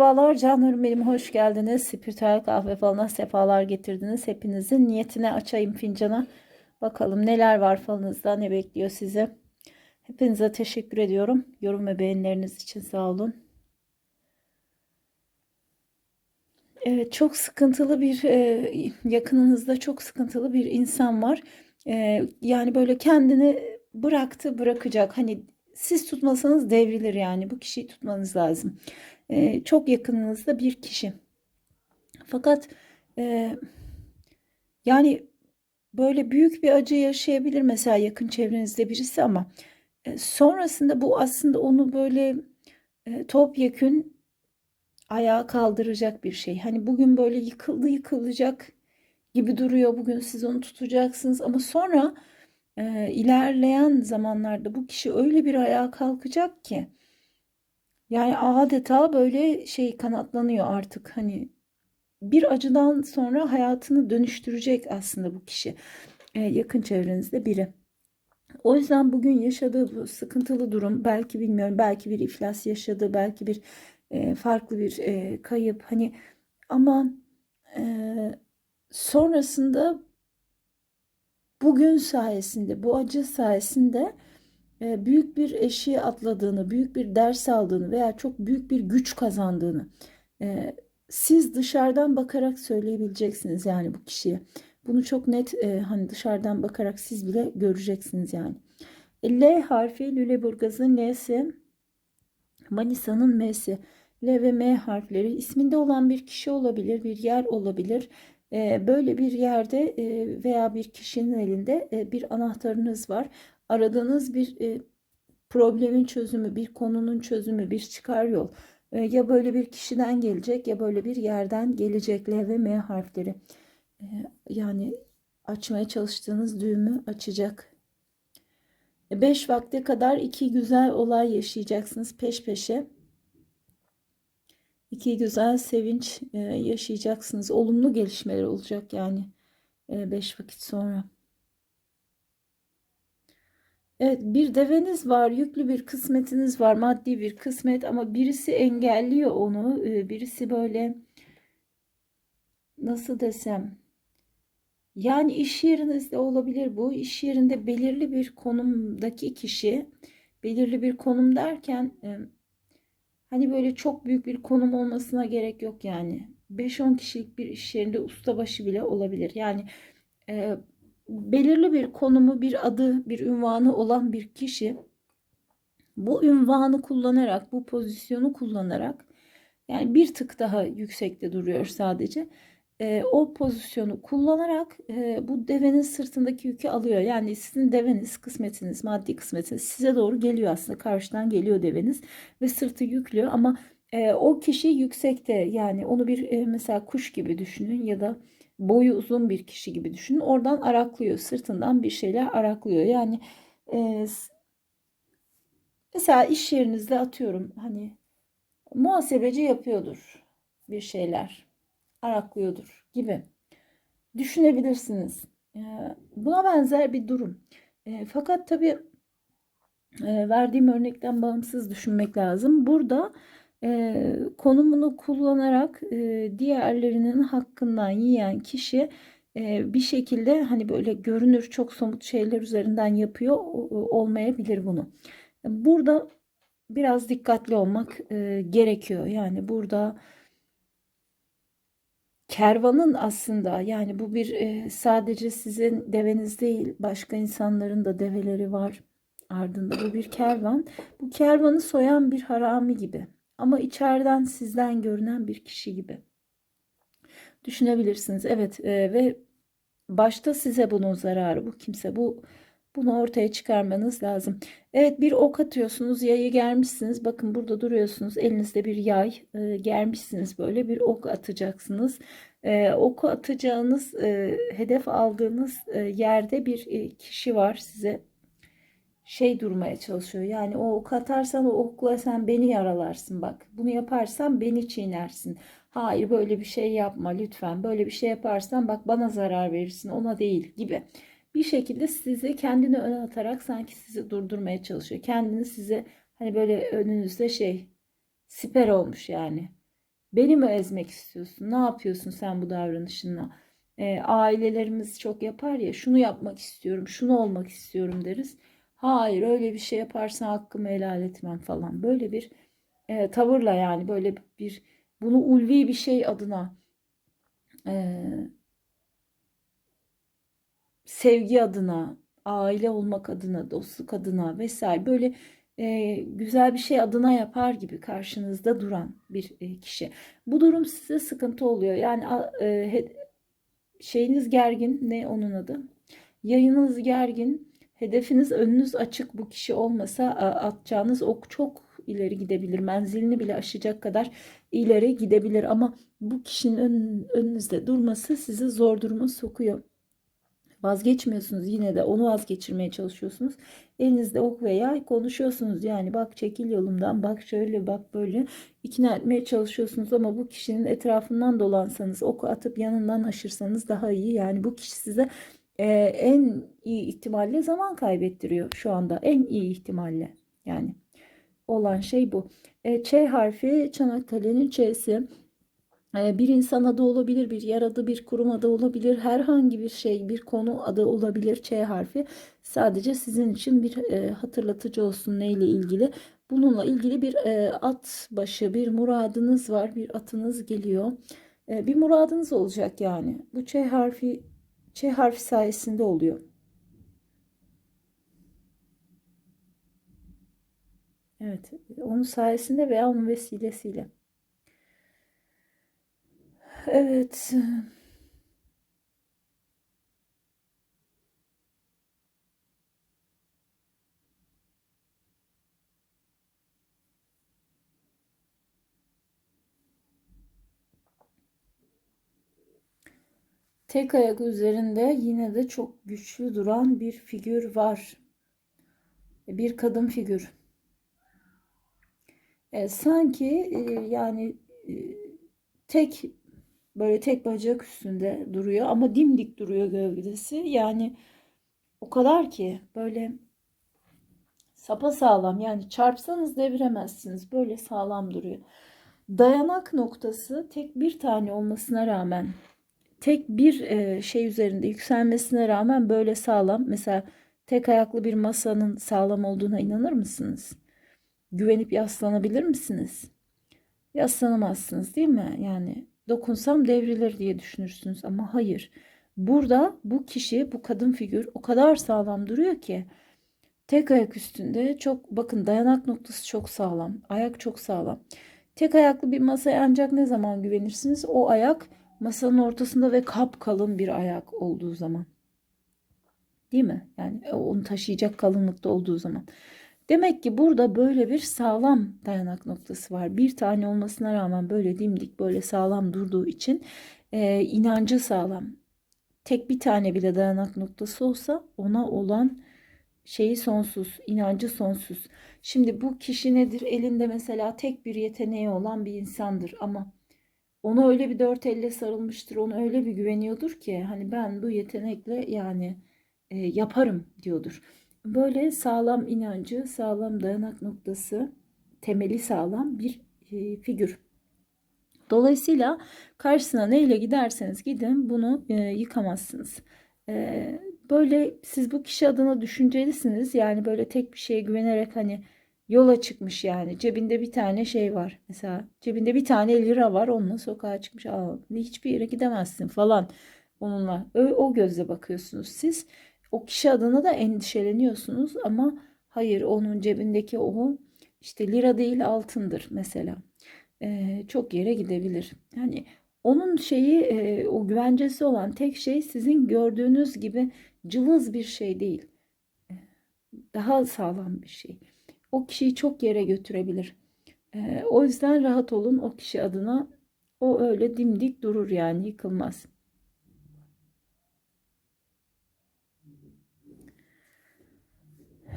Merhabalar canlarım benim hoş geldiniz. Spiritüel kahve falına sefalar getirdiniz. Hepinizin niyetine açayım fincana. Bakalım neler var falınızda ne bekliyor sizi. Hepinize teşekkür ediyorum. Yorum ve beğenileriniz için sağ olun. Evet çok sıkıntılı bir e, yakınınızda çok sıkıntılı bir insan var. E, yani böyle kendini bıraktı bırakacak. Hani siz tutmasanız devrilir yani bu kişiyi tutmanız lazım. E, çok yakınınızda bir kişi. Fakat e, yani böyle büyük bir acı yaşayabilir mesela yakın çevrenizde birisi ama e, sonrasında bu aslında onu böyle e, topyekün ayağa kaldıracak bir şey. Hani bugün böyle yıkıldı yıkılacak gibi duruyor. Bugün siz onu tutacaksınız ama sonra e, ilerleyen zamanlarda bu kişi öyle bir ayağa kalkacak ki yani adeta böyle şey kanatlanıyor artık hani bir acıdan sonra hayatını dönüştürecek aslında bu kişi e, yakın çevrenizde biri. O yüzden bugün yaşadığı bu sıkıntılı durum belki bilmiyorum belki bir iflas yaşadı belki bir e, farklı bir e, kayıp hani ama e, sonrasında bugün sayesinde bu acı sayesinde büyük bir eşiği atladığını, büyük bir ders aldığını veya çok büyük bir güç kazandığını e, siz dışarıdan bakarak söyleyebileceksiniz yani bu kişiye. Bunu çok net e, hani dışarıdan bakarak siz bile göreceksiniz yani. L harfi Lüleburgaz'ın L'si, Manisa'nın M'si. L ve M harfleri isminde olan bir kişi olabilir, bir yer olabilir. Böyle bir yerde veya bir kişinin elinde bir anahtarınız var aradığınız bir e, problemin çözümü, bir konunun çözümü, bir çıkar yol e, ya böyle bir kişiden gelecek ya böyle bir yerden gelecek L ve M harfleri. E, yani açmaya çalıştığınız düğümü açacak. 5 e, vakte kadar iki güzel olay yaşayacaksınız peş peşe. İki güzel sevinç e, yaşayacaksınız. Olumlu gelişmeler olacak yani 5 e, vakit sonra. Evet bir deveniz var, yüklü bir kısmetiniz var, maddi bir kısmet ama birisi engelliyor onu. Ee, birisi böyle nasıl desem yani iş yerinizde olabilir bu. İş yerinde belirli bir konumdaki kişi belirli bir konum derken e, hani böyle çok büyük bir konum olmasına gerek yok yani. 5-10 kişilik bir iş yerinde ustabaşı bile olabilir. Yani e, belirli bir konumu, bir adı, bir ünvanı olan bir kişi bu ünvanı kullanarak, bu pozisyonu kullanarak yani bir tık daha yüksekte duruyor sadece. E, o pozisyonu kullanarak e, bu devenin sırtındaki yükü alıyor. Yani sizin deveniz, kısmetiniz, maddi kısmetiniz size doğru geliyor aslında. Karşıdan geliyor deveniz ve sırtı yüklü ama e, o kişi yüksekte yani onu bir e, mesela kuş gibi düşünün ya da boyu uzun bir kişi gibi düşünün. Oradan araklıyor. Sırtından bir şeyler araklıyor. Yani e, mesela iş yerinizde atıyorum hani muhasebeci yapıyordur bir şeyler. Araklıyordur gibi. Düşünebilirsiniz. E, buna benzer bir durum. E, fakat tabii e, verdiğim örnekten bağımsız düşünmek lazım. Burada e, konumunu kullanarak e, diğerlerinin hakkından yiyen kişi e, bir şekilde hani böyle görünür çok somut şeyler üzerinden yapıyor olmayabilir bunu. Burada biraz dikkatli olmak e, gerekiyor. Yani burada kervanın aslında yani bu bir e, sadece sizin deveniz değil başka insanların da develeri var ardında bu bir kervan. Bu kervanı soyan bir harami gibi. Ama içeriden sizden görünen bir kişi gibi. Düşünebilirsiniz. Evet e, ve başta size bunun zararı bu kimse bu bunu ortaya çıkarmanız lazım. Evet bir ok atıyorsunuz yayı germişsiniz. Bakın burada duruyorsunuz elinizde bir yay e, germişsiniz böyle bir ok atacaksınız. E, oku atacağınız e, hedef aldığınız e, yerde bir e, kişi var size şey durmaya çalışıyor. Yani o ok atarsan o okla sen beni yaralarsın bak. Bunu yaparsan beni çiğnersin. Hayır böyle bir şey yapma lütfen. Böyle bir şey yaparsan bak bana zarar verirsin ona değil gibi. Bir şekilde sizi kendini öne atarak sanki sizi durdurmaya çalışıyor. Kendini size hani böyle önünüzde şey siper olmuş yani. Beni mi ezmek istiyorsun? Ne yapıyorsun sen bu davranışınla? E, ailelerimiz çok yapar ya şunu yapmak istiyorum, şunu olmak istiyorum deriz. Hayır öyle bir şey yaparsan hakkımı helal etmem falan. Böyle bir e, tavırla yani böyle bir bunu ulvi bir şey adına e, sevgi adına, aile olmak adına, dostluk adına vesaire böyle e, güzel bir şey adına yapar gibi karşınızda duran bir e, kişi. Bu durum size sıkıntı oluyor. Yani e, şeyiniz gergin ne onun adı? Yayınız gergin. Hedefiniz önünüz açık bu kişi olmasa atacağınız ok çok ileri gidebilir. Menzilini bile aşacak kadar ileri gidebilir ama bu kişinin ön, önünüzde durması sizi zor duruma sokuyor. Vazgeçmiyorsunuz yine de onu vazgeçirmeye çalışıyorsunuz. Elinizde ok veya konuşuyorsunuz yani bak çekil yolumdan bak şöyle bak böyle ikna etmeye çalışıyorsunuz ama bu kişinin etrafından dolansanız oku atıp yanından aşırsanız daha iyi. Yani bu kişi size e, en iyi ihtimalle zaman kaybettiriyor şu anda en iyi ihtimalle yani olan şey bu. E, Ç harfi Çanakkale'nin Ç'si. E, bir insan adı olabilir, bir yer adı, bir kurum adı olabilir, herhangi bir şey, bir konu adı olabilir Ç harfi. Sadece sizin için bir e, hatırlatıcı olsun neyle ilgili. Bununla ilgili bir e, at başı, bir muradınız var, bir atınız geliyor. E, bir muradınız olacak yani. Bu Ç harfi Ç harfi sayesinde oluyor. Evet, onun sayesinde veya onun vesilesiyle. Evet. Tek ayak üzerinde yine de çok güçlü duran bir figür var. Bir kadın figür. E, sanki e, yani e, tek böyle tek bacak üstünde duruyor ama dimdik duruyor gövdesi. Yani o kadar ki böyle sapa sağlam yani çarpsanız deviremezsiniz. Böyle sağlam duruyor. Dayanak noktası tek bir tane olmasına rağmen tek bir e, şey üzerinde yükselmesine rağmen böyle sağlam. Mesela tek ayaklı bir masanın sağlam olduğuna inanır mısınız? güvenip yaslanabilir misiniz? Yaslanamazsınız değil mi? Yani dokunsam devrilir diye düşünürsünüz ama hayır. Burada bu kişi, bu kadın figür o kadar sağlam duruyor ki tek ayak üstünde çok bakın dayanak noktası çok sağlam. Ayak çok sağlam. Tek ayaklı bir masaya ancak ne zaman güvenirsiniz? O ayak masanın ortasında ve kap kalın bir ayak olduğu zaman. Değil mi? Yani onu taşıyacak kalınlıkta olduğu zaman. Demek ki burada böyle bir sağlam dayanak noktası var. Bir tane olmasına rağmen böyle dimdik böyle sağlam durduğu için e, inancı sağlam. Tek bir tane bile dayanak noktası olsa ona olan şeyi sonsuz, inancı sonsuz. Şimdi bu kişi nedir? Elinde mesela tek bir yeteneği olan bir insandır ama ona öyle bir dört elle sarılmıştır, ona öyle bir güveniyordur ki hani ben bu yetenekle yani e, yaparım diyordur. Böyle sağlam inancı, sağlam dayanak noktası, temeli sağlam bir e, figür. Dolayısıyla karşısına neyle giderseniz gidin bunu e, yıkamazsınız. E, böyle siz bu kişi adına düşüncelisiniz. Yani böyle tek bir şeye güvenerek hani yola çıkmış yani. Cebinde bir tane şey var. Mesela cebinde bir tane lira var. Onunla sokağa çıkmış. Aa, hiçbir yere gidemezsin falan. Onunla o, o gözle bakıyorsunuz siz o kişi adına da endişeleniyorsunuz ama hayır onun cebindeki o işte lira değil altındır mesela. Ee, çok yere gidebilir. Yani onun şeyi e, o güvencesi olan tek şey sizin gördüğünüz gibi cılız bir şey değil. Daha sağlam bir şey. O kişiyi çok yere götürebilir. Ee, o yüzden rahat olun o kişi adına. O öyle dimdik durur yani yıkılmaz.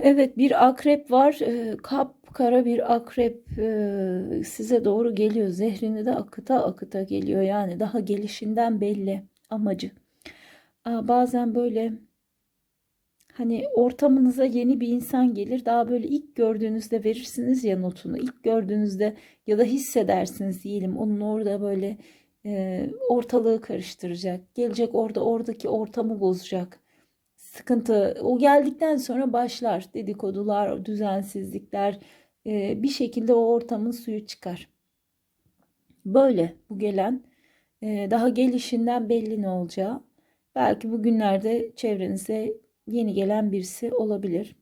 Evet bir akrep var. E, kapkara bir akrep e, size doğru geliyor. Zehrini de akıta akıta geliyor. Yani daha gelişinden belli amacı. bazen böyle Hani ortamınıza yeni bir insan gelir. Daha böyle ilk gördüğünüzde verirsiniz ya notunu. İlk gördüğünüzde ya da hissedersiniz diyelim. Onun orada böyle e, ortalığı karıştıracak. Gelecek orada oradaki ortamı bozacak. Sıkıntı o geldikten sonra başlar dedikodular, düzensizlikler. e, bir şekilde o ortamın suyu çıkar. Böyle bu gelen e, daha gelişinden belli ne olacağı. Belki bugünlerde çevrenize yeni gelen birisi olabilir.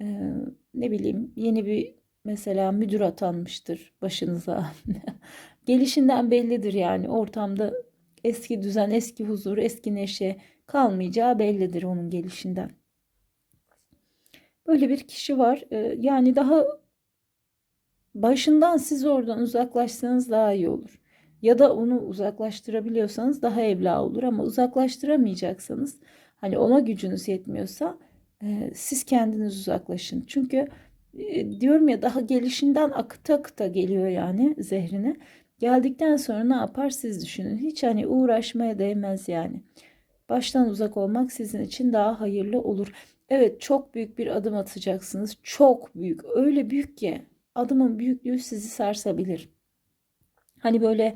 Ee, ne bileyim yeni bir mesela müdür atanmıştır başınıza. Gelişinden bellidir yani ortamda eski düzen, eski huzur, eski neşe kalmayacağı bellidir onun gelişinden. Böyle bir kişi var. Ee, yani daha başından siz oradan uzaklaşsanız daha iyi olur. Ya da onu uzaklaştırabiliyorsanız daha evla olur ama uzaklaştıramayacaksanız hani ona gücünüz yetmiyorsa e, siz kendiniz uzaklaşın. Çünkü e, diyorum ya daha gelişinden akıta akıta geliyor yani zehrine. Geldikten sonra ne yapar siz düşünün. Hiç hani uğraşmaya değmez yani. Baştan uzak olmak sizin için daha hayırlı olur. Evet çok büyük bir adım atacaksınız. Çok büyük. Öyle büyük ki adımın büyüklüğü sizi sarsabilir. Hani böyle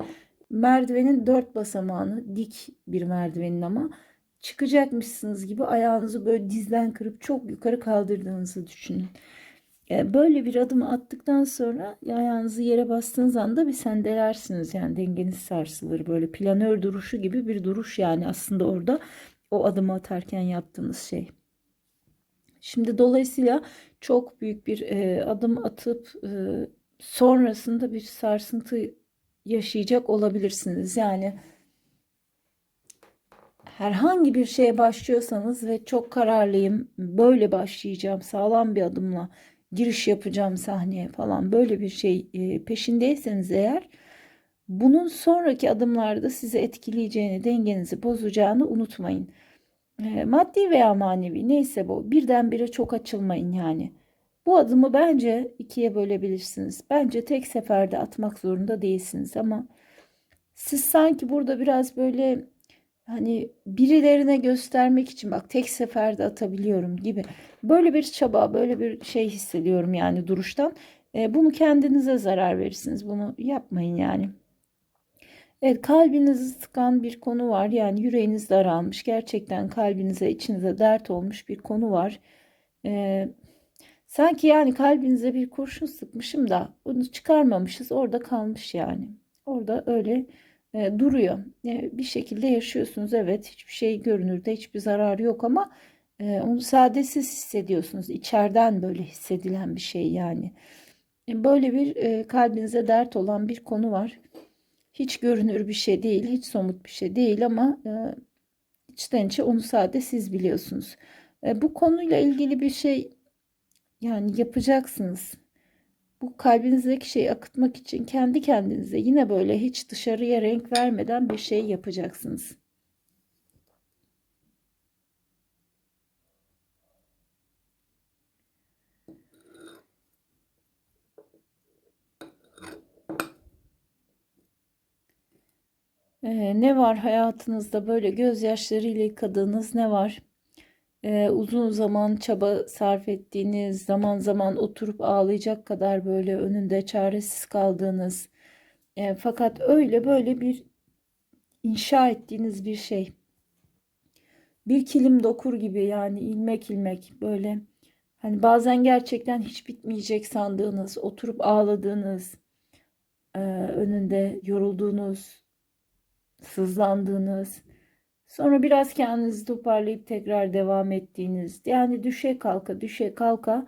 merdivenin dört basamağını dik bir merdivenin ama çıkacakmışsınız gibi ayağınızı böyle dizden kırıp çok yukarı kaldırdığınızı düşünün. E, böyle bir adımı attıktan sonra ayağınızı yere bastığınız anda bir sendelersiniz yani dengeniz sarsılır böyle planör duruşu gibi bir duruş yani aslında orada o adımı atarken yaptığınız şey. Şimdi dolayısıyla çok büyük bir e, adım atıp e, sonrasında bir sarsıntı yaşayacak olabilirsiniz. Yani herhangi bir şeye başlıyorsanız ve çok kararlıyım, böyle başlayacağım, sağlam bir adımla giriş yapacağım sahneye falan böyle bir şey e, peşindeyseniz eğer bunun sonraki adımlarda sizi etkileyeceğini, dengenizi bozacağını unutmayın. E, maddi veya manevi neyse bu birdenbire çok açılmayın yani. Bu adımı bence ikiye bölebilirsiniz. Bence tek seferde atmak zorunda değilsiniz ama siz sanki burada biraz böyle hani birilerine göstermek için bak tek seferde atabiliyorum gibi böyle bir çaba, böyle bir şey hissediyorum yani duruştan. E, bunu kendinize zarar verirsiniz. Bunu yapmayın yani. Evet kalbinizi sıkan bir konu var. Yani yüreğiniz daralmış. Gerçekten kalbinize, içinize dert olmuş bir konu var. Ee, Sanki yani kalbinize bir kurşun sıkmışım da onu çıkarmamışız orada kalmış yani. Orada öyle e, duruyor. E, bir şekilde yaşıyorsunuz evet hiçbir şey görünürde hiçbir zararı yok ama e, onu sadece siz hissediyorsunuz. İçeriden böyle hissedilen bir şey yani. E, böyle bir e, kalbinize dert olan bir konu var. Hiç görünür bir şey değil, hiç somut bir şey değil ama e, içten içe onu sadece siz biliyorsunuz. E, bu konuyla ilgili bir şey yani yapacaksınız. Bu kalbinizdeki şeyi akıtmak için kendi kendinize yine böyle hiç dışarıya renk vermeden bir şey yapacaksınız. Ee, ne var hayatınızda böyle gözyaşlarıyla yıkadığınız ne var? E, uzun zaman çaba sarf ettiğiniz, zaman zaman oturup ağlayacak kadar böyle önünde çaresiz kaldığınız, e, fakat öyle böyle bir inşa ettiğiniz bir şey. Bir kilim dokur gibi yani ilmek ilmek böyle hani bazen gerçekten hiç bitmeyecek sandığınız, oturup ağladığınız, e, önünde yorulduğunuz, sızlandığınız, Sonra biraz kendinizi toparlayıp tekrar devam ettiğiniz yani düşe kalka düşe kalka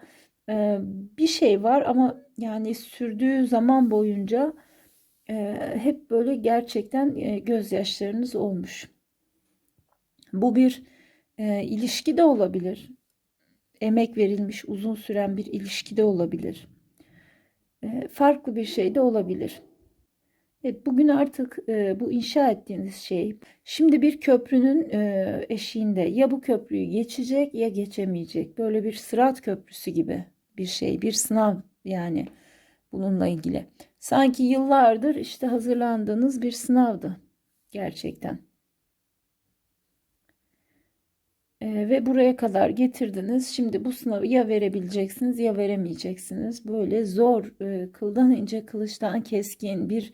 e, bir şey var ama yani sürdüğü zaman boyunca e, hep böyle gerçekten e, gözyaşlarınız olmuş. Bu bir e, ilişki de olabilir. Emek verilmiş uzun süren bir ilişki de olabilir. Farklı bir şey de olabilir. Evet, bugün artık e, bu inşa ettiğiniz şey şimdi bir köprünün e, eşiğinde ya bu köprüyü geçecek ya geçemeyecek. Böyle bir sırat köprüsü gibi bir şey, bir sınav yani bununla ilgili. Sanki yıllardır işte hazırlandığınız bir sınavdı gerçekten. Ee, ve buraya kadar getirdiniz. Şimdi bu sınavı ya verebileceksiniz ya veremeyeceksiniz. Böyle zor, e, kıldan ince, kılıçtan keskin bir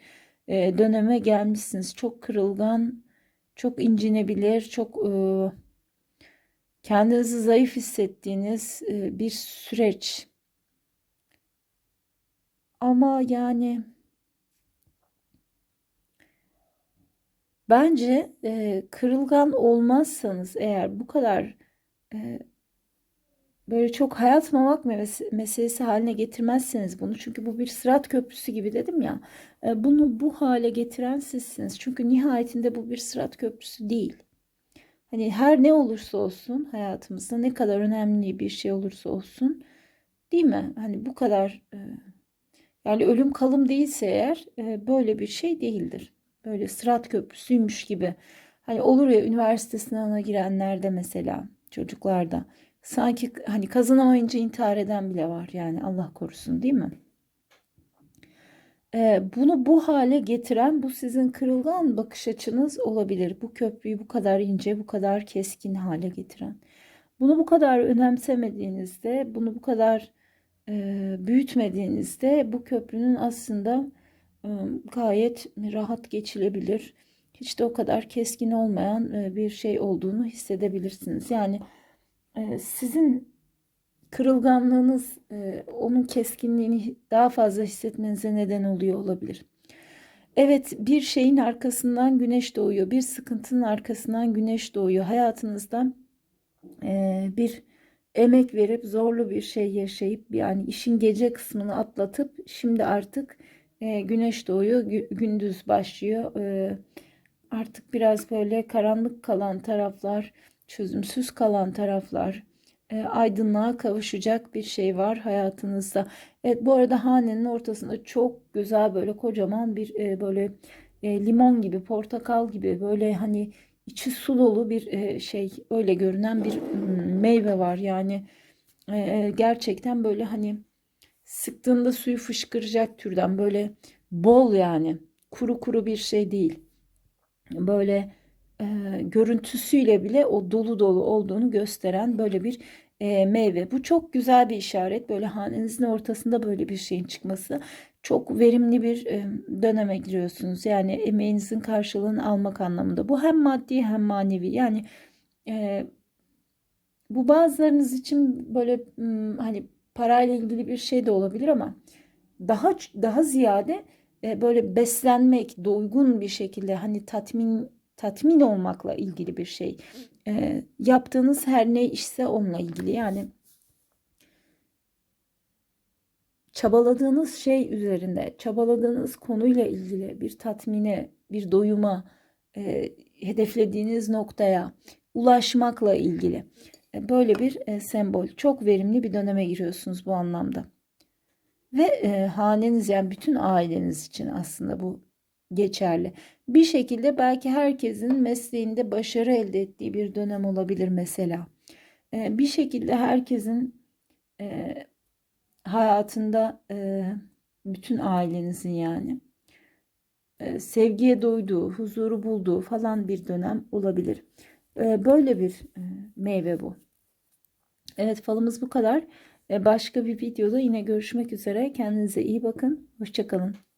e, döneme gelmişsiniz. Çok kırılgan, çok incinebilir, çok e, kendinizi zayıf hissettiğiniz e, bir süreç. Ama yani bence kırılgan olmazsanız eğer bu kadar böyle çok hayat mamak meselesi haline getirmezseniz bunu çünkü bu bir sırat köprüsü gibi dedim ya e, bunu bu hale getiren sizsiniz. Çünkü nihayetinde bu bir sırat köprüsü değil. Hani her ne olursa olsun hayatımızda ne kadar önemli bir şey olursa olsun değil mi? Hani bu kadar e, yani ölüm kalım değilse eğer e, böyle bir şey değildir. Böyle sırat köprüsüymüş gibi. Hani olur ya üniversite sınavına girenlerde mesela çocuklarda sanki hani kazanamayınca intihar eden bile var yani Allah korusun değil mi? E, bunu bu hale getiren bu sizin kırılgan bakış açınız olabilir. Bu köprüyü bu kadar ince, bu kadar keskin hale getiren. Bunu bu kadar önemsemediğinizde, bunu bu kadar e, büyütmediğinizde bu köprünün aslında e, gayet rahat geçilebilir. Hiç de o kadar keskin olmayan e, bir şey olduğunu hissedebilirsiniz. Yani sizin kırılganlığınız e, onun keskinliğini daha fazla hissetmenize neden oluyor olabilir. Evet bir şeyin arkasından güneş doğuyor. Bir sıkıntının arkasından güneş doğuyor. Hayatınızda e, bir emek verip zorlu bir şey yaşayıp yani işin gece kısmını atlatıp şimdi artık e, güneş doğuyor, gündüz başlıyor. Artık biraz böyle karanlık kalan taraflar, çözümsüz kalan taraflar, e, aydınlığa kavuşacak bir şey var hayatınızda. Evet bu arada hanenin ortasında çok güzel böyle kocaman bir e, böyle e, limon gibi, portakal gibi böyle hani içi su dolu bir e, şey öyle görünen bir mm, meyve var. Yani e, gerçekten böyle hani sıktığında suyu fışkıracak türden böyle bol yani kuru kuru bir şey değil. Böyle e, görüntüsüyle bile o dolu dolu olduğunu gösteren böyle bir e, meyve. Bu çok güzel bir işaret. Böyle hanenizin ortasında böyle bir şeyin çıkması çok verimli bir e, döneme giriyorsunuz. Yani emeğinizin karşılığını almak anlamında. Bu hem maddi hem manevi. Yani e, bu bazılarınız için böyle hani parayla ilgili bir şey de olabilir ama daha daha ziyade e, böyle beslenmek, doygun bir şekilde hani tatmin tatmin olmakla ilgili bir şey. E, yaptığınız her ne işse onunla ilgili. Yani çabaladığınız şey üzerinde, çabaladığınız konuyla ilgili bir tatmine, bir doyuma, e, hedeflediğiniz noktaya ulaşmakla ilgili e, böyle bir e, sembol. Çok verimli bir döneme giriyorsunuz bu anlamda. Ve e, haneniz yani bütün aileniz için aslında bu geçerli. Bir şekilde belki herkesin mesleğinde başarı elde ettiği bir dönem olabilir mesela. E, bir şekilde herkesin e, hayatında e, bütün ailenizin yani e, sevgiye doyduğu, huzuru bulduğu falan bir dönem olabilir. E, böyle bir meyve bu. Evet falımız bu kadar. E, başka bir videoda yine görüşmek üzere. Kendinize iyi bakın. Hoşçakalın.